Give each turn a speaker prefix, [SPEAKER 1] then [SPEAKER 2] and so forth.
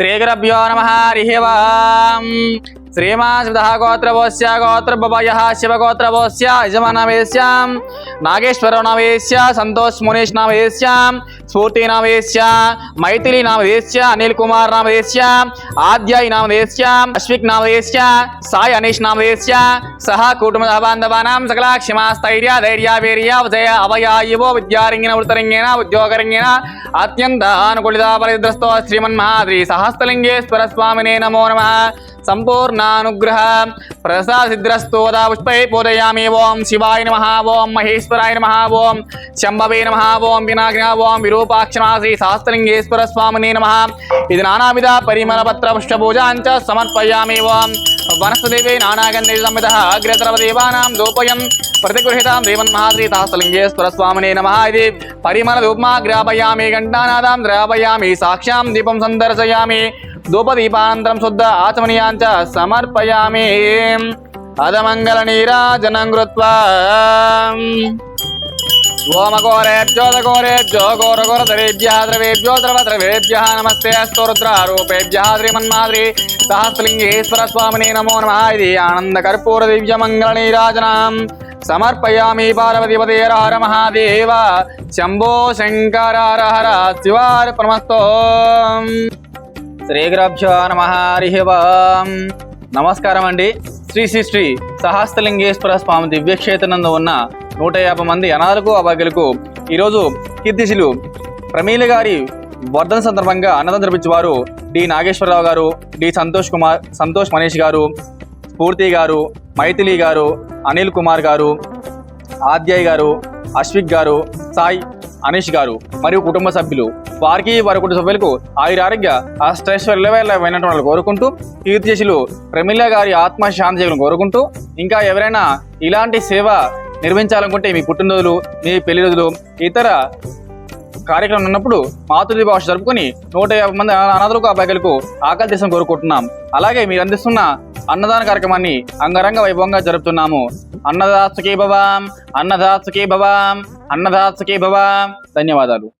[SPEAKER 1] శ్రీగురభ్యో నమ హరి ఓం శ్రీమాశ్రిత గోత్రవోస్య గోత్రభయ శివగోత్రవోస్య యజమానవేశ్యాం నాగేశ్వర నవేశ్య సంతోష్ మునీష్ నవేశ్యాం స్ఫూర్తి నవేశ్య మైథిలి నవేశ్య అనిల్ కుమార్ నవేశ్య ఆద్యాయి నవేశ్య అశ్విక్ నవేశ్య సాయి అనీష్ నవేశ్య సహ కుటుంబ బాంధవానాం సకల క్షమాస్థైర్య ధైర్య వీర్య విజయ అవయాయువో విద్యారంగిన వృతరంగిణ ఉద్యోగరంగిణ అత్యంత అనుకూలిత పరిద్రస్తో శ్రీమన్మహాద్రి సహస్రలింగేశ్వర స్వామినే నమో నమ సంపూర్ణానుగ్రహ ప్రసాదిద్రస్తోదా పుష్పై పూజయామి ఓం శివాయ నమ ఓం మహేశ్వరాయ నమ ఓం శంభవే నమ ఓం వినాయక ఓం విరూపాక్ష శ్రీ సహస్రలింగేశ్వర స్వామినే నమ ఇది నానావిధ పరిమళ పత్ర పుష్ప సమర్పయామి ఓం వనస్పదేవే నానాగంధి సంవిధ అగ్రతరవ దేవానాం దోపయం ప్రతిగృహితాం దేవన్మహాశ్రీ సహస్రలింగేశ్వర స్వామినే నమ ఇది. పరిమళ ధూపమా గ్రాపయామి ఘంటానాదాం ద్రాపయామి సాక్ష్యాం దీపం సందర్శయామి ధూపదీపానంతరం శుద్ధ ఆచమనీయాంచ సమర్పయామి. అదమంగళ నీరాజనం కృత్వా. ఓమఘోరేభ్యో దఘోరేభ్యో ఘోరఘోరధరేభ్యः ద్రవేభ్యో ద్రవద్రవేభ్యः నమస్తే అస్తోరుద్రారూపేభ్య శ్రీమన్మాద్రి సహస్రలింగేశ్వర స్వామిని నమో నమ ఇది. ఆనంద ఆనందకర్పూర దివ్యమంగళ నీరాజనం. సమర్పయామి పార్వతీపదే హర మహాదేవ. శంభో శంకర హర హర శివార్పణమస్తో శ్రీగురభ్యో నమ హరి నమస్కారం అండి. శ్రీ శ్రీ శ్రీ సహస్రలింగేశ్వర స్వామి దివ్యక్షేత్రనందు ఉన్న నూట యాభై మంది అనాథలకు అభాగ్యులకు ఈరోజు కీర్తిశిలు ప్రమీల గారి వర్ధన సందర్భంగా అన్నదానం జరిపించేవారు డి నాగేశ్వరరావు గారు డి సంతోష్ కుమార్ సంతోష్ మనీష్ గారు స్ఫూర్తి గారు మైథిలి గారు అనిల్ కుమార్ గారు ఆద్యాయ్ గారు అశ్విక్ గారు సాయి అనీష్ గారు మరియు కుటుంబ సభ్యులు. వారికి వారి కుటుంబ సభ్యులకు ఆయుర ఆరోగ్య అష్టైశ్వర్యమైనటువంటి వాళ్ళు కోరుకుంటూ కీర్తిశిలు ప్రమిళ గారి ఆత్మ శాంతి కోరుకుంటూ ఇంకా ఎవరైనా ఇలాంటి సేవ నిర్మించాలనుకుంటే మీ పుట్టినరోజులు మీ పెళ్ళి రోజులు ఇతర కార్యక్రమం ఉన్నప్పుడు మాతృది భాష జరుపుకొని నూట యాభై మంది అనాథులకు అబ్బాయిలకు ఆకలి దేశం కోరుకుంటున్నాం. అలాగే మీరు అందిస్తున్న అన్నదాన కార్యక్రమాన్ని అంగరంగ వైభవంగా జరుపుతున్నాము. అన్నదాసుకి భవాం అన్నదాసుకి భవాం అన్నదాసుకి భవాం. ధన్యవాదాలు.